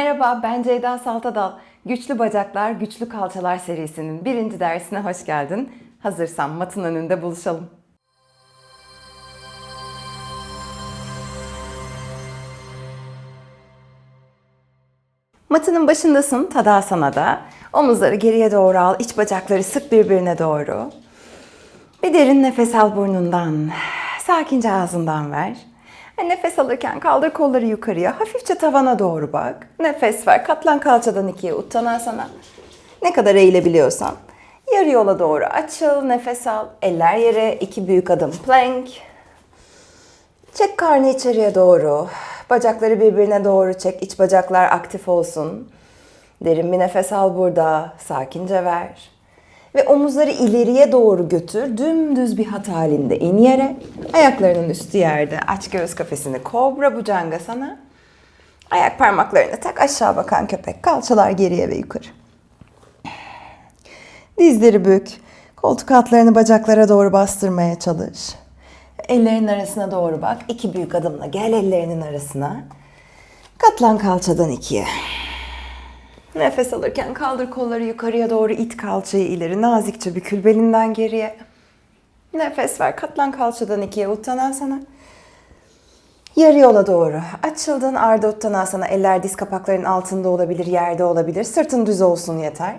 Merhaba, ben Ceyda Saltadal. Güçlü Bacaklar, Güçlü Kalçalar serisinin birinci dersine hoş geldin. Hazırsan matın önünde buluşalım. Matının başındasın, Tadasana'da. Omuzları geriye doğru al, iç bacakları sık birbirine doğru. Bir derin nefes al burnundan. Sakince ağzından ver. Ve Nefes alırken kaldır kolları yukarıya. Hafifçe tavana doğru bak. Nefes ver. Katlan kalçadan ikiye uttanasana. Ne kadar eğilebiliyorsan. Yarı yola doğru açıl. Nefes al. Eller yere. iki büyük adım plank. Çek karnı içeriye doğru. Bacakları birbirine doğru çek. İç bacaklar aktif olsun. Derin bir nefes al burada. Sakince ver. Ve omuzları ileriye doğru götür. Dümdüz bir hat halinde in yere. Ayaklarının üstü yerde. Aç göğüs kafesini. Kobra bucanga sana. Ayak parmaklarını tak. Aşağı bakan köpek. Kalçalar geriye ve yukarı. Dizleri bük. Koltuk altlarını bacaklara doğru bastırmaya çalış. Ellerin arasına doğru bak. İki büyük adımla gel ellerinin arasına. Katlan kalçadan ikiye. Nefes alırken kaldır kolları yukarıya doğru it kalçayı ileri nazikçe bükül belinden geriye. Nefes ver katlan kalçadan ikiye uttanasana. Yarı yola doğru. Açıldın arda uttanasana. Eller diz kapaklarının altında olabilir, yerde olabilir. Sırtın düz olsun yeter.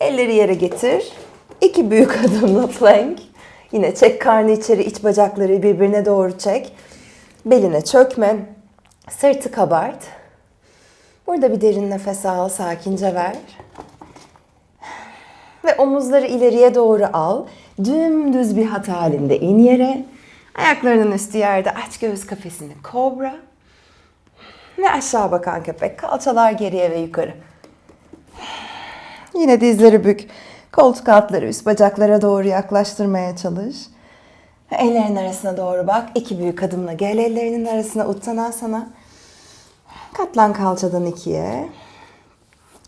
Elleri yere getir. İki büyük adımla plank. Yine çek karnı içeri, iç bacakları birbirine doğru çek. Beline çökme. Sırtı kabart. Burada bir derin nefes al, sakince ver. Ve omuzları ileriye doğru al. Dümdüz bir hat halinde in yere. Ayaklarının üstü yerde aç göğüs kafesini kobra. Ve aşağı bakan köpek. Kalçalar geriye ve yukarı. Yine dizleri bük. Koltuk altları üst bacaklara doğru yaklaştırmaya çalış. Ellerin arasına doğru bak. İki büyük adımla gel ellerinin arasına uttanasana. Katlan kalçadan ikiye.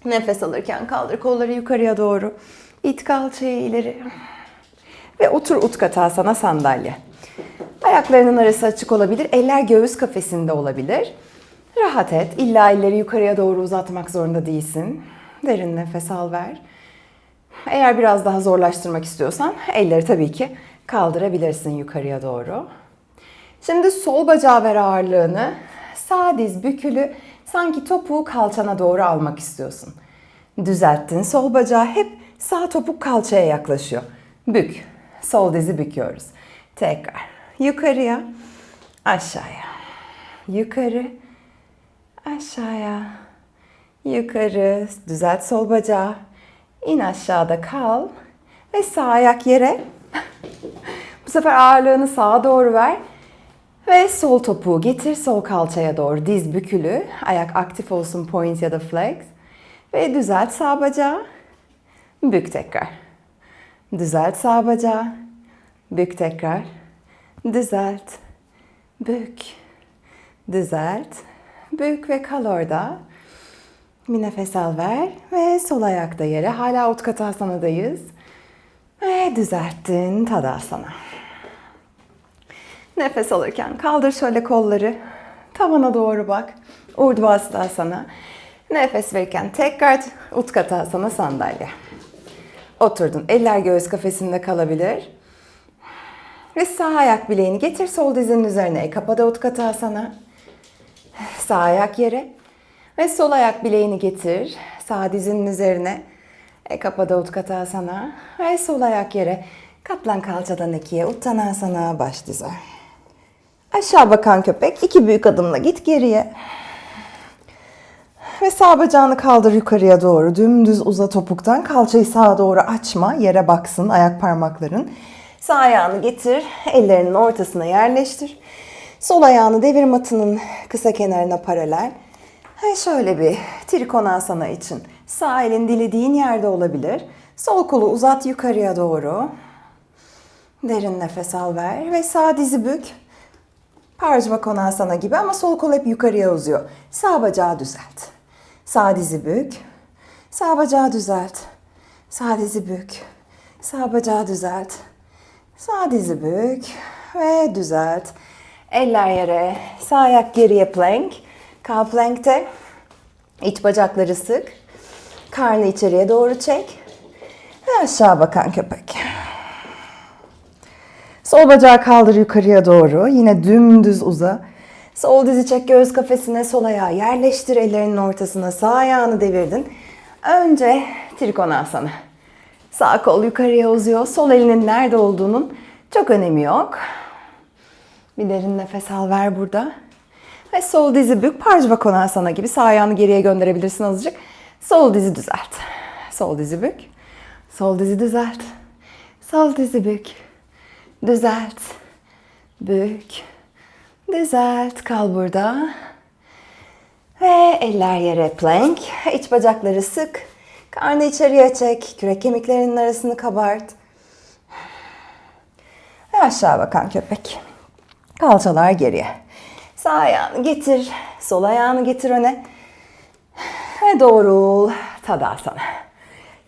Nefes alırken kaldır kolları yukarıya doğru. İt kalçayı ileri. Ve otur utkatasana sandalye. Ayaklarının arası açık olabilir. Eller göğüs kafesinde olabilir. Rahat et. İlla elleri yukarıya doğru uzatmak zorunda değilsin. Derin nefes al ver. Eğer biraz daha zorlaştırmak istiyorsan elleri tabii ki kaldırabilirsin yukarıya doğru. Şimdi sol bacağı ver ağırlığını. Sağ diz bükülü sanki topuğu kalçana doğru almak istiyorsun. Düzelttin sol bacağı hep sağ topuk kalçaya yaklaşıyor. Bük. Sol dizi büküyoruz. Tekrar. Yukarıya. Aşağıya. Yukarı. Aşağıya. Yukarı. Düzelt sol bacağı. İn aşağıda kal. Ve sağ ayak yere. Bu sefer ağırlığını sağa doğru ver. Ve sol topuğu getir sol kalçaya doğru. Diz bükülü. Ayak aktif olsun point ya da flex. Ve düzelt sağ bacağı. Bük tekrar. Düzelt sağ bacağı. Bük tekrar. Düzelt. Bük. Düzelt. Bük ve kal orada. Bir nefes al ver ve sol ayakta yere. Hala Utkatasana'dayız. Ve düzelttin Tadasana. Nefes alırken kaldır şöyle kolları. Tavana doğru bak. Urdhvastasana. Nefes verirken tekrar Utkatasana sandalye. Oturdun. Eller göğüs kafesinde kalabilir. Ve sağ ayak bileğini getir sol dizinin üzerine. E, Kapada Utkatasana. Sağ ayak yere. Ve sol ayak bileğini getir. Sağ dizinin üzerine. E, kapada Utkatasana. Ve sol ayak yere. Katlan kalçadan ikiye. Uttanasana baş dize. Aşağı bakan köpek. iki büyük adımla git geriye. Ve sağ bacağını kaldır yukarıya doğru. Dümdüz uza topuktan. Kalçayı sağa doğru açma. Yere baksın ayak parmakların. Sağ ayağını getir. Ellerinin ortasına yerleştir. Sol ayağını devir matının kısa kenarına paralel. Ha şöyle bir trikonasana için. Sağ elin dilediğin yerde olabilir. Sol kolu uzat yukarıya doğru. Derin nefes al ver ve sağ dizi bük. Parjvakonasana gibi ama sol kol hep yukarıya uzuyor. Sağ bacağı düzelt. Sağ dizi bük. Sağ bacağı düzelt. Sağ dizi bük. Sağ bacağı düzelt. Sağ dizi bük ve düzelt. Eller yere. Sağ ayak geriye plank. Kal plankte. İç bacakları sık. Karnı içeriye doğru çek. Ve aşağı bakan köpek. Sol bacağı kaldır yukarıya doğru. Yine dümdüz uza. Sol dizi çek göğüs kafesine, sol ayağı yerleştir ellerinin ortasına. Sağ ayağını devirdin. Önce trikonasana. Sağ kol yukarıya uzuyor. Sol elinin nerede olduğunun çok önemi yok. Bir derin nefes al ver burada. Ve sol dizi bük. Parjvakonasana gibi sağ ayağını geriye gönderebilirsin azıcık. Sol dizi düzelt. Sol dizi bük. Sol dizi düzelt. Sol dizi bük. Düzelt. Bük. Düzelt. Kal burada. Ve eller yere plank. İç bacakları sık. Karnı içeriye çek. Kürek kemiklerinin arasını kabart. Ve aşağı bakan köpek. Kalçalar geriye. Sağ ayağını getir. Sol ayağını getir öne. Ve doğrul. Tadasana.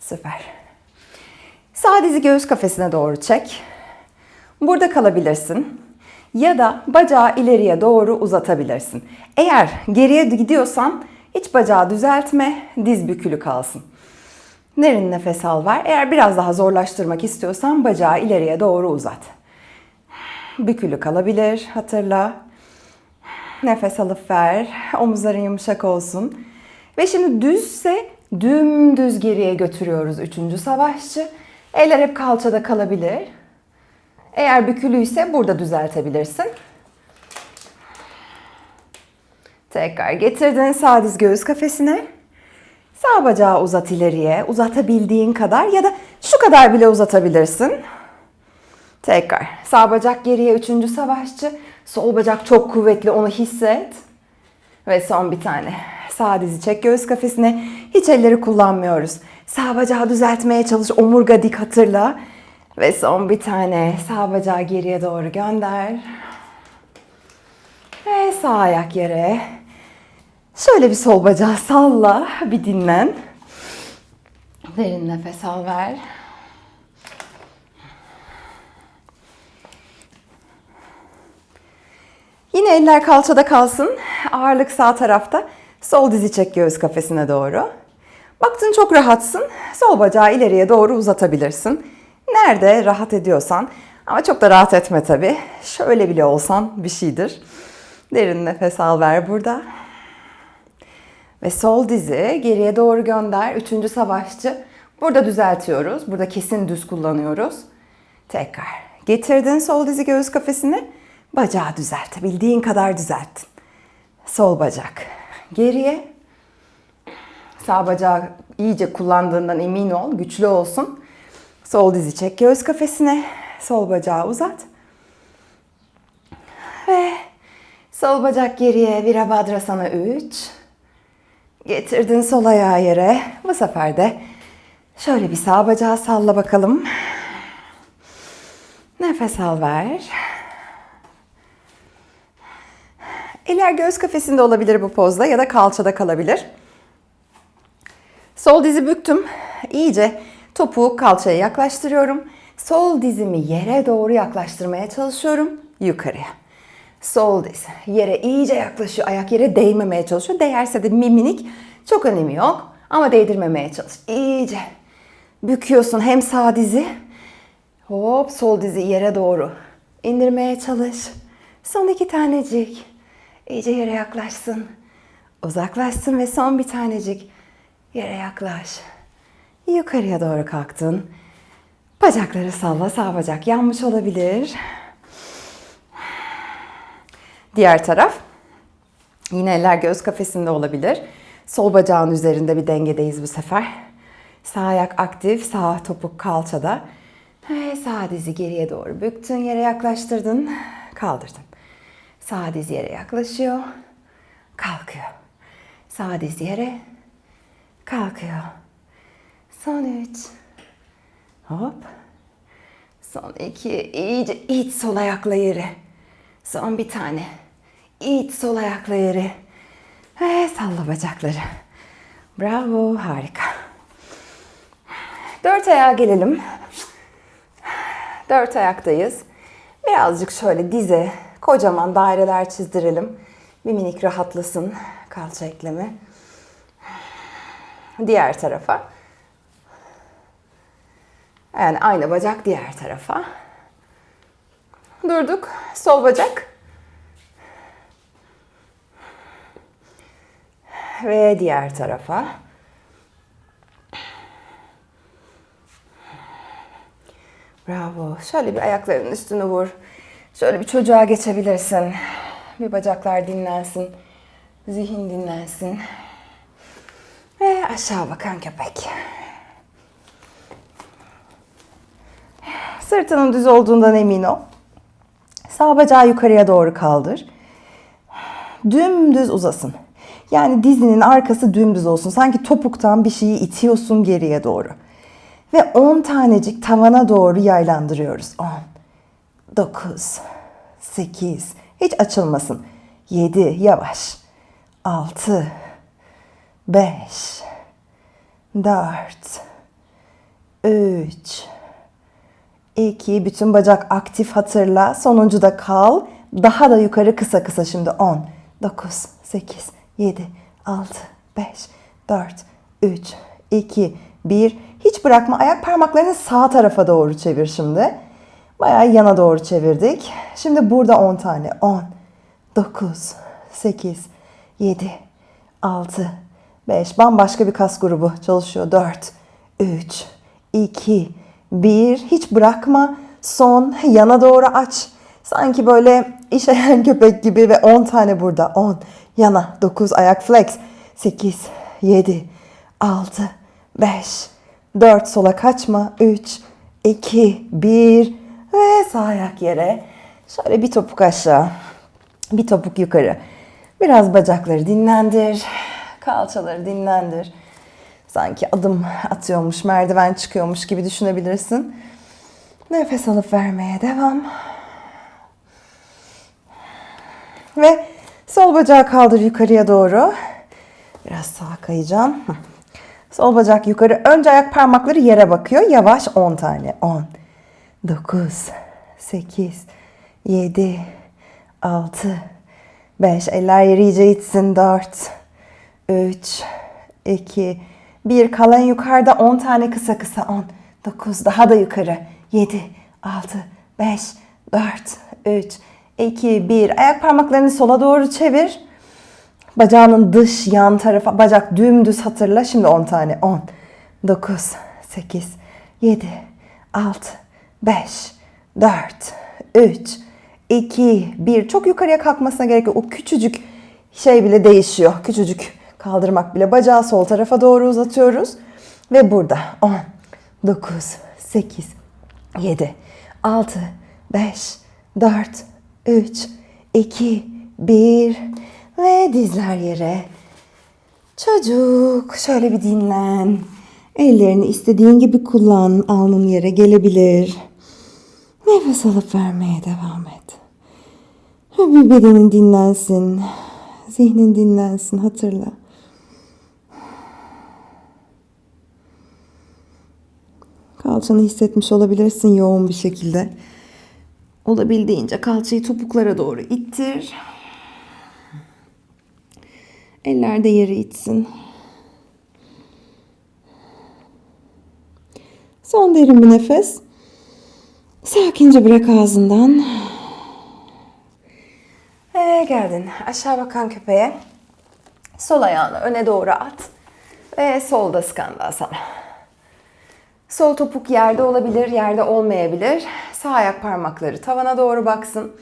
Süper. Sağ dizi göğüs kafesine doğru çek. Burada kalabilirsin. Ya da bacağı ileriye doğru uzatabilirsin. Eğer geriye gidiyorsan hiç bacağı düzeltme, diz bükülü kalsın. Derin nefes al ver. Eğer biraz daha zorlaştırmak istiyorsan bacağı ileriye doğru uzat. Bükülü kalabilir, hatırla. Nefes alıp ver. Omuzların yumuşak olsun. Ve şimdi düzse dümdüz geriye götürüyoruz üçüncü savaşçı. Eller hep kalçada kalabilir. Eğer bükülüyse burada düzeltebilirsin. Tekrar getirdin sağ diz göğüs kafesine. Sağ bacağı uzat ileriye. Uzatabildiğin kadar ya da şu kadar bile uzatabilirsin. Tekrar. Sağ bacak geriye üçüncü savaşçı. Sol bacak çok kuvvetli onu hisset. Ve son bir tane. Sağ dizi çek göğüs kafesine. Hiç elleri kullanmıyoruz. Sağ bacağı düzeltmeye çalış. Omurga dik hatırla. Ve son bir tane. Sağ bacağı geriye doğru gönder. Ve sağ ayak yere. Şöyle bir sol bacağı salla. Bir dinlen. Derin nefes al ver. Yine eller kalçada kalsın. Ağırlık sağ tarafta. Sol dizi çek göğüs kafesine doğru. Baktın çok rahatsın. Sol bacağı ileriye doğru uzatabilirsin. Nerede rahat ediyorsan ama çok da rahat etme tabii. Şöyle bile olsan bir şeydir. Derin nefes al ver burada. Ve sol dizi geriye doğru gönder. Üçüncü savaşçı. Burada düzeltiyoruz. Burada kesin düz kullanıyoruz. Tekrar. Getirdin sol dizi göğüs kafesine. Bacağı düzelt. Bildiğin kadar düzelttin. Sol bacak. Geriye. Sağ bacağı iyice kullandığından emin ol. Güçlü olsun. Sol dizi çek göğüs kafesine. Sol bacağı uzat. Ve sol bacak geriye. Virabhadrasana 3. Getirdin sol ayağı yere. Bu sefer de şöyle bir sağ bacağı salla bakalım. Nefes al ver. Eller göğüs kafesinde olabilir bu pozda ya da kalçada kalabilir. Sol dizi büktüm. İyice topuğu kalçaya yaklaştırıyorum. Sol dizimi yere doğru yaklaştırmaya çalışıyorum. Yukarıya. Sol diz yere iyice yaklaşıyor. Ayak yere değmemeye çalışıyor. Değerse de miminik çok önemi yok. Ama değdirmemeye çalış. İyice büküyorsun hem sağ dizi. Hop sol dizi yere doğru indirmeye çalış. Son iki tanecik. İyice yere yaklaşsın. Uzaklaşsın ve son bir tanecik. Yere yaklaş. Yukarıya doğru kalktın. Bacakları salla. Sağ bacak yanmış olabilir. Diğer taraf. Yine eller göğüs kafesinde olabilir. Sol bacağın üzerinde bir dengedeyiz bu sefer. Sağ ayak aktif, sağ topuk kalçada. Ve sağ dizi geriye doğru büktün, yere yaklaştırdın, kaldırdın. Sağ diz yere yaklaşıyor, kalkıyor. Sağ diz yere, kalkıyor. Son üç. Hop. Son iki. İyice it sol ayakla yere. Son bir tane. İt sol ayakla yere. Ve salla bacakları. Bravo, harika. Dört ayağa gelelim. Dört ayaktayız. Birazcık şöyle dize kocaman daireler çizdirelim. Bir minik rahatlasın kalça eklemi. Diğer tarafa. Yani aynı bacak diğer tarafa. Durduk. Sol bacak. Ve diğer tarafa. Bravo. Şöyle bir ayaklarının üstünü vur. Şöyle bir çocuğa geçebilirsin. Bir bacaklar dinlensin. Zihin dinlensin. Ve aşağı bakan köpek. Sırtının düz olduğundan emin ol. Sağ bacağı yukarıya doğru kaldır. Dümdüz uzasın. Yani dizinin arkası dümdüz olsun. Sanki topuktan bir şeyi itiyorsun geriye doğru. Ve 10 tanecik tavana doğru yaylandırıyoruz. 10, 9, 8, hiç açılmasın. 7, yavaş. 6, 5, 4, 3, 2, bütün bacak aktif hatırla. Sonuncu da kal. Daha da yukarı kısa kısa şimdi. 10, 9, 8, 7, 6, 5, 4, 3, 2, 1. Hiç bırakma. Ayak parmaklarını sağ tarafa doğru çevir şimdi. Bayağı yana doğru çevirdik. Şimdi burada 10 tane. 10, 9, 8, 7, 6, 5. Bambaşka bir kas grubu çalışıyor. 4, 3, 2, 1. Hiç bırakma. Son. Yana doğru aç. Sanki böyle işeyen köpek gibi ve 10 tane burada. 10. Yana. 9. Ayak flex. 8, 7, 6, 5, 4. Sola kaçma. 3, 2, 1. Ve sağ ayak yere. Şöyle bir topuk aşağı. Bir topuk yukarı. Biraz bacakları dinlendir. Kalçaları dinlendir. Sanki adım atıyormuş, merdiven çıkıyormuş gibi düşünebilirsin. Nefes alıp vermeye devam. Ve sol bacağı kaldır yukarıya doğru. Biraz sağa kayacağım. Sol bacak yukarı. Önce ayak parmakları yere bakıyor. Yavaş 10 tane. 10, 9, 8, 7, 6, 5. Eller yere iyice itsin. 4, 3, 2, 1. Kalan yukarıda 10 tane kısa kısa. 10, 9. Daha da yukarı. 7, 6, 5, 4, 3, 2, 1. Ayak parmaklarını sola doğru çevir. Bacağının dış yan tarafa, bacak dümdüz hatırla. Şimdi 10 tane. 10, 9, 8, 7, 6, 5, 4, 3, 2, 1. Çok yukarıya kalkmasına gerek yok. O küçücük şey bile değişiyor. Küçücük kaldırmak bile. Bacağı sol tarafa doğru uzatıyoruz. Ve burada 10, 9, 8, 7, 6, 5, 4, 3, 2, 1 ve dizler yere. Çocuk şöyle bir dinlen. Ellerini istediğin gibi kullan. Alnın yere gelebilir. Nefes alıp vermeye devam et. Bir bedenin dinlensin. Zihnin dinlensin. Hatırla. Kalçanı hissetmiş olabilirsin yoğun bir şekilde. Olabildiğince kalçayı topuklara doğru ittir. Eller de yere itsin. Son derin bir nefes. Sakince bırak ağzından. Ve geldin. Aşağı bakan köpeğe. Sol ayağını öne doğru at. Ve solda skandasana. Sol topuk yerde olabilir, yerde olmayabilir. Sağ ayak parmakları tavana doğru baksın.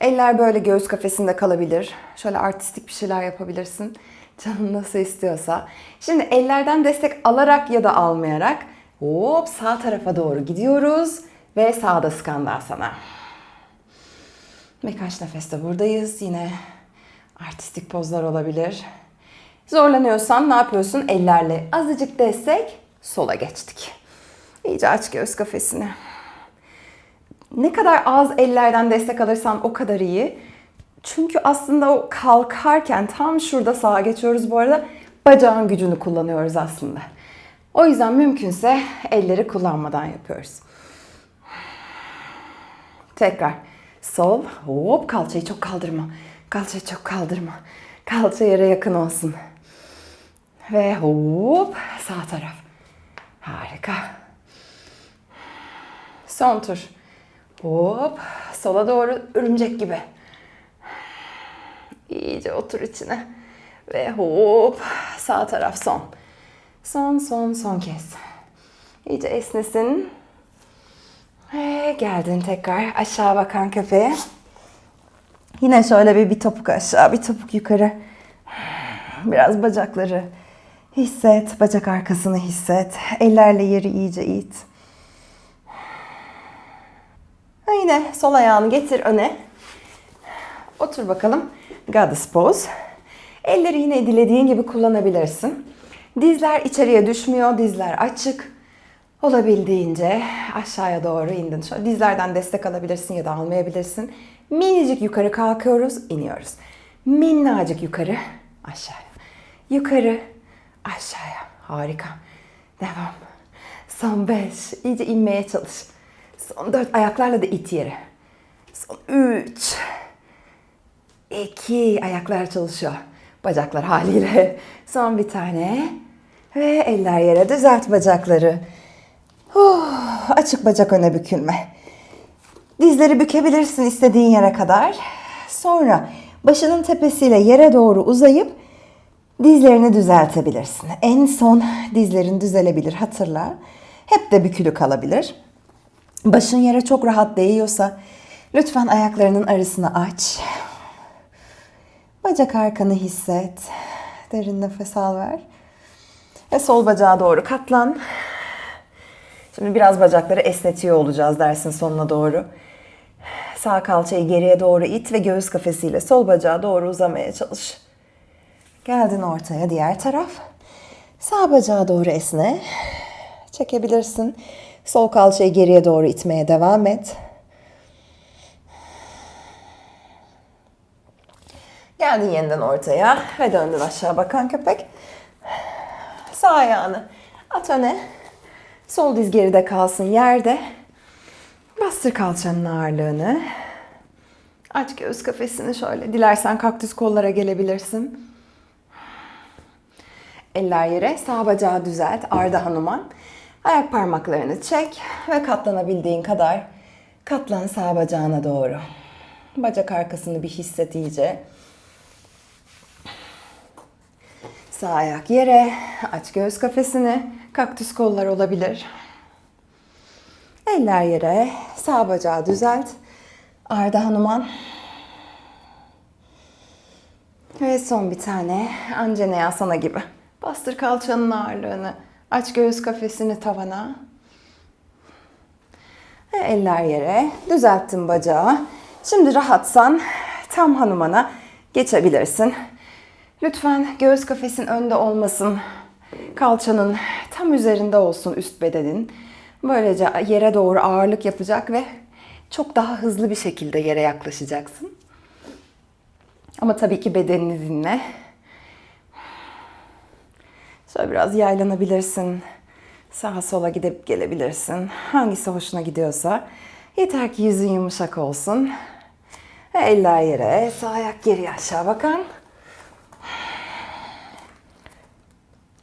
Eller böyle göğüs kafesinde kalabilir. Şöyle artistik bir şeyler yapabilirsin. Canın nasıl istiyorsa. Şimdi ellerden destek alarak ya da almayarak hop sağ tarafa doğru gidiyoruz. Ve sağda skandasana. Birkaç nefeste buradayız. Yine artistik pozlar olabilir. Zorlanıyorsan ne yapıyorsun? Ellerle azıcık destek sola geçtik. İyice aç göğüs kafesini. Ne kadar az ellerden destek alırsan o kadar iyi. Çünkü aslında o kalkarken tam şurada sağa geçiyoruz bu arada. Bacağın gücünü kullanıyoruz aslında. O yüzden mümkünse elleri kullanmadan yapıyoruz. Tekrar. Sol. Hop kalçayı çok kaldırma. Kalçayı çok kaldırma. Kalça yere yakın olsun. Ve hop sağ taraf. Harika. Son tur. Hop sola doğru örümcek gibi. İyice otur içine. Ve hop sağ taraf son. Son son son kez. İyice esnesin. Ve geldin tekrar aşağı bakan köpeğe. Yine şöyle bir, bir topuk aşağı, bir topuk yukarı. Biraz bacakları hisset, bacak arkasını hisset. Ellerle yeri iyice it. Ha, Yine sol ayağını getir öne. Otur bakalım. Goddess pose. Elleri yine dilediğin gibi kullanabilirsin. Dizler içeriye düşmüyor, dizler açık. Olabildiğince aşağıya doğru indin. Şöyle dizlerden destek alabilirsin ya da almayabilirsin. Minicik yukarı kalkıyoruz, iniyoruz. Minnacık yukarı, aşağıya. Yukarı, aşağıya. Harika. Devam. Son beş. İyice inmeye çalış. Son dört. Ayaklarla da it yere. Son üç. İki. Ayaklar çalışıyor. Bacaklar haliyle. Son bir tane. Ve eller yere. Düzelt bacakları. Huh, açık bacak öne bükülme. Dizleri bükebilirsin istediğin yere kadar. Sonra başının tepesiyle yere doğru uzayıp dizlerini düzeltebilirsin. En son dizlerin düzelebilir hatırla. Hep de bükülü kalabilir. Başın yere çok rahat değiyorsa lütfen ayaklarının arasını aç. Bacak arkanı hisset. Derin nefes al ver. Ve sol bacağa doğru katlan. Şimdi biraz bacakları esnetiyor olacağız dersin sonuna doğru. Sağ kalçayı geriye doğru it ve göğüs kafesiyle sol bacağa doğru uzamaya çalış. Geldin ortaya diğer taraf. Sağ bacağa doğru esne. Çekebilirsin. Sol kalçayı geriye doğru itmeye devam et. Geldin yeniden ortaya ve döndün aşağı bakan köpek. Sağ ayağını at öne. Sol diz geride kalsın yerde. Bastır kalçanın ağırlığını. Aç göğüs kafesini şöyle. Dilersen kaktüs kollara gelebilirsin. Eller yere, sağ bacağı düzelt, Arda Hanuman. Ayak parmaklarını çek ve katlanabildiğin kadar katlan sağ bacağına doğru. Bacak arkasını bir hisset iyice. Sağ ayak yere, aç göğüs kafesini, kaktüs kollar olabilir. Eller yere, sağ bacağı düzelt. Arda Hanuman. Ve son bir tane Anjaneyasana gibi. Bastır kalçanın ağırlığını. Aç göğüs kafesini tavana. Ve eller yere. Düzelttin bacağı. Şimdi rahatsan tam hanumana geçebilirsin. Lütfen göğüs kafesin önde olmasın. Kalçanın tam üzerinde olsun üst bedenin. Böylece yere doğru ağırlık yapacak ve çok daha hızlı bir şekilde yere yaklaşacaksın. Ama tabii ki bedenini dinle. Şöyle biraz yaylanabilirsin. Sağa sola gidip gelebilirsin. Hangisi hoşuna gidiyorsa. Yeter ki yüzün yumuşak olsun. Eller yere, sağ ayak geri aşağı bakan.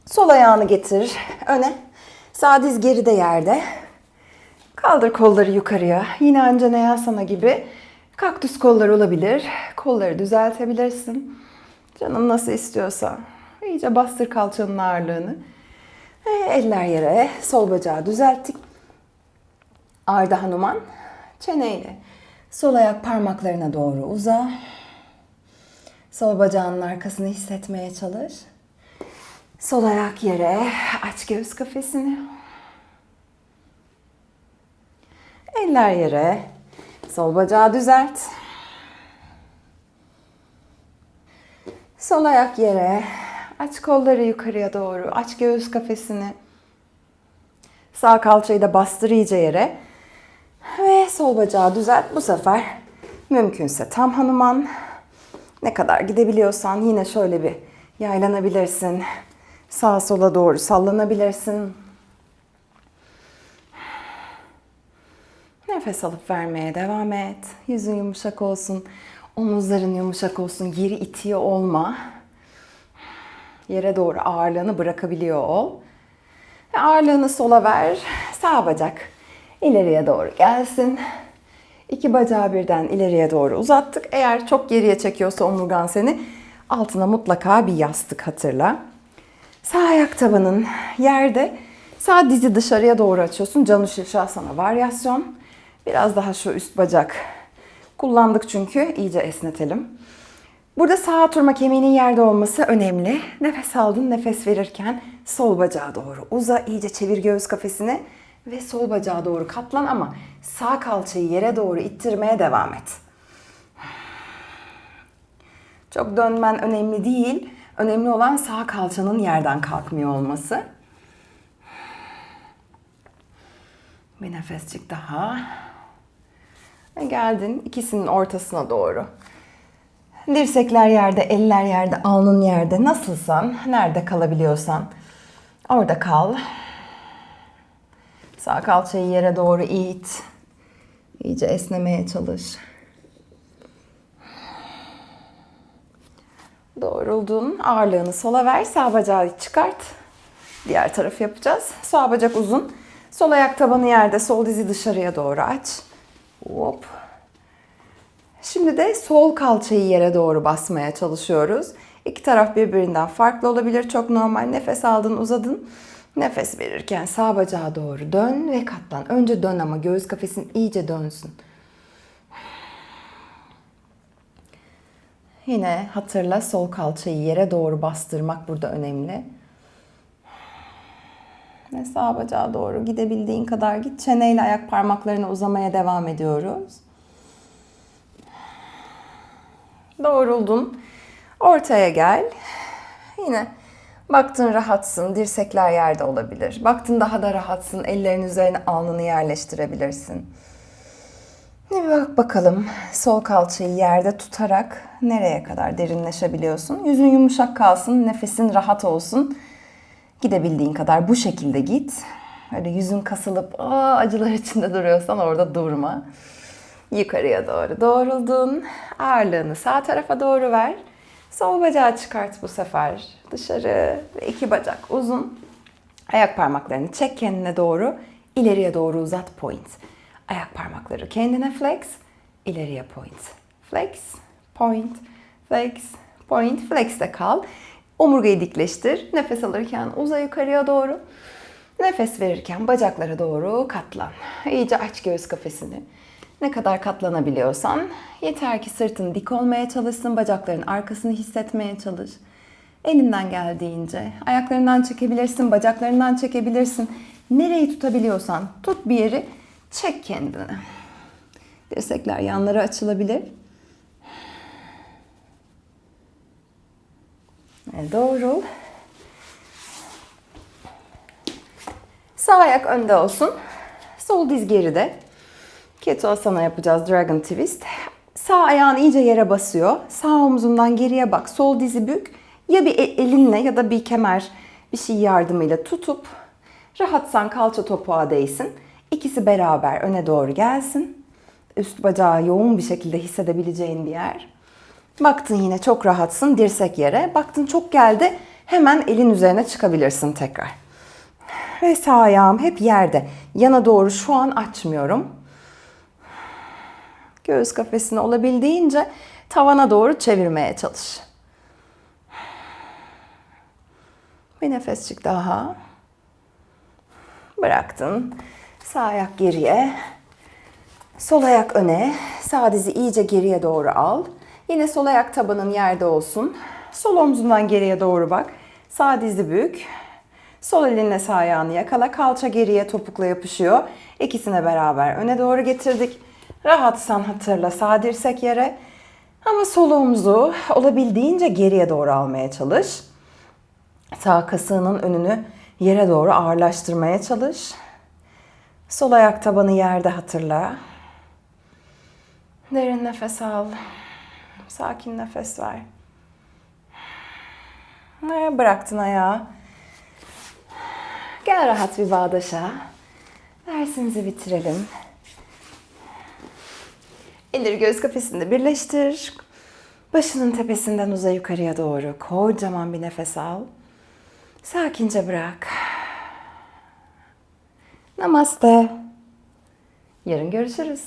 Sol ayağını getir öne. Sağ diz geride yerde. Kaldır kolları yukarıya. Yine Anjaneyasana gibi kaktüs kollar olabilir. Kolları düzeltebilirsin. Canın nasıl istiyorsa. İyice bastır kalçanın ağırlığını. Ve eller yere. Sol bacağı düzelttik. Arda Hanuman. Çeneyle sol ayak parmaklarına doğru uza. Sol bacağının arkasını hissetmeye çalış. Sol ayak yere. Aç göğüs kafesini. Eller yere. Sol bacağı düzelt. Sol ayak yere. Aç kolları yukarıya doğru. Aç göğüs kafesini. Sağ kalçayı da bastır iyice yere. Ve sol bacağı düzelt. Bu sefer mümkünse tam hanuman. Ne kadar gidebiliyorsan yine şöyle bir yaylanabilirsin. Sağa sola doğru sallanabilirsin. Nefes alıp vermeye devam et. Yüzün yumuşak olsun. Omuzların yumuşak olsun. Geri itiyor olma. Yere doğru ağırlığını bırakabiliyor ol. Ve ağırlığını sola ver. Sağ bacak ileriye doğru gelsin. İki bacağı birden ileriye doğru uzattık. Eğer çok geriye çekiyorsa omurgan seni altına mutlaka bir yastık hatırla. Sağ ayak tabanın yerde. Sağ dizi dışarıya doğru açıyorsun. Canı şirşasana varyasyon. Biraz daha şu üst bacak kullandık çünkü iyice esnetelim. Burada sağ oturma kemiğinin yerde olması önemli. Nefes aldın, nefes verirken sol bacağa doğru uza, iyice çevir göğüs kafesini ve sol bacağa doğru katlan ama sağ kalçayı yere doğru ittirmeye devam et. Çok dönmen önemli değil. Önemli olan sağ kalçanın yerden kalkmıyor olması. Bir nefescik daha. Geldin ikisinin ortasına doğru. Dirsekler yerde, eller yerde, alnın yerde. Nasılsan, nerede kalabiliyorsan orada kal. Sağ kalçayı yere doğru it. İyice esnemeye çalış. Doğruldun. Ağırlığını sola ver. Sağ bacağı çıkart. Diğer tarafı yapacağız. Sağ bacak uzun. Sol ayak tabanı yerde. Sol dizi dışarıya doğru aç. Hop. Şimdi de sol kalçayı yere doğru basmaya çalışıyoruz. İki taraf birbirinden farklı olabilir. Çok normal. Nefes aldın, uzadın. Nefes verirken sağ bacağa doğru dön ve katlan. Önce dön ama göğüs kafesin iyice dönsün. Yine hatırla sol kalçayı yere doğru bastırmak burada önemli. Ve sağ bacağa doğru gidebildiğin kadar git. Çeneyle ayak parmaklarını uzamaya devam ediyoruz. Doğruldun. Ortaya gel. Yine baktın rahatsın. Dirsekler yerde olabilir. Baktın daha da rahatsın. Ellerin üzerine alnını yerleştirebilirsin. Bir bak bakalım sol kalçayı yerde tutarak nereye kadar derinleşebiliyorsun. Yüzün yumuşak kalsın, nefesin rahat olsun. Gidebildiğin kadar bu şekilde git. Öyle yüzün kasılıp acılar içinde duruyorsan orada durma. Yukarıya doğru doğruldun. Ağırlığını sağ tarafa doğru ver. Sol bacağı çıkart bu sefer. Dışarı ve iki bacak uzun. Ayak parmaklarını çek kendine doğru. ileriye doğru uzat point. Ayak parmakları kendine flex. ileriye point. Flex, point, flex, point. Flex'te kal. Omurgayı dikleştir. Nefes alırken uza yukarıya doğru. Nefes verirken bacaklara doğru katlan. İyice aç göğüs kafesini. Ne kadar katlanabiliyorsan yeter ki sırtın dik olmaya çalışsın, bacakların arkasını hissetmeye çalış. Elinden geldiğince ayaklarından çekebilirsin, bacaklarından çekebilirsin. Nereyi tutabiliyorsan tut bir yeri, çek kendini. Dirsekler yanlara açılabilir. Doğrul. Sağ ayak önde olsun. Sol diz geride. Keto yapacağız Dragon Twist. Sağ ayağın iyice yere basıyor. Sağ omzundan geriye bak. Sol dizi bük. Ya bir e- elinle ya da bir kemer bir şey yardımıyla tutup rahatsan kalça topuğa değsin. İkisi beraber öne doğru gelsin. Üst bacağı yoğun bir şekilde hissedebileceğin bir yer. Baktın yine çok rahatsın dirsek yere. Baktın çok geldi hemen elin üzerine çıkabilirsin tekrar. Ve sağ ayağım hep yerde. Yana doğru şu an açmıyorum. Göğüs kafesini olabildiğince tavana doğru çevirmeye çalış. Bir nefesçik daha. Bıraktın. Sağ ayak geriye. Sol ayak öne. Sağ dizi iyice geriye doğru al. Yine sol ayak tabanın yerde olsun. Sol omzundan geriye doğru bak. Sağ dizi bük. Sol elinle sağ ayağını yakala. Kalça geriye topukla yapışıyor. İkisine beraber öne doğru getirdik. Rahatsan hatırla sağ dirsek yere. Ama sol omzu olabildiğince geriye doğru almaya çalış. Sağ kasığının önünü yere doğru ağırlaştırmaya çalış. Sol ayak tabanı yerde hatırla. Derin nefes al. Sakin nefes ver. Ve bıraktın ayağı. Gel rahat bir bağdaşa. Dersimizi bitirelim. Elleri göğüs kafesinde birleştir. Başının tepesinden uza yukarıya doğru kocaman bir nefes al. Sakince bırak. Namaste. Yarın görüşürüz.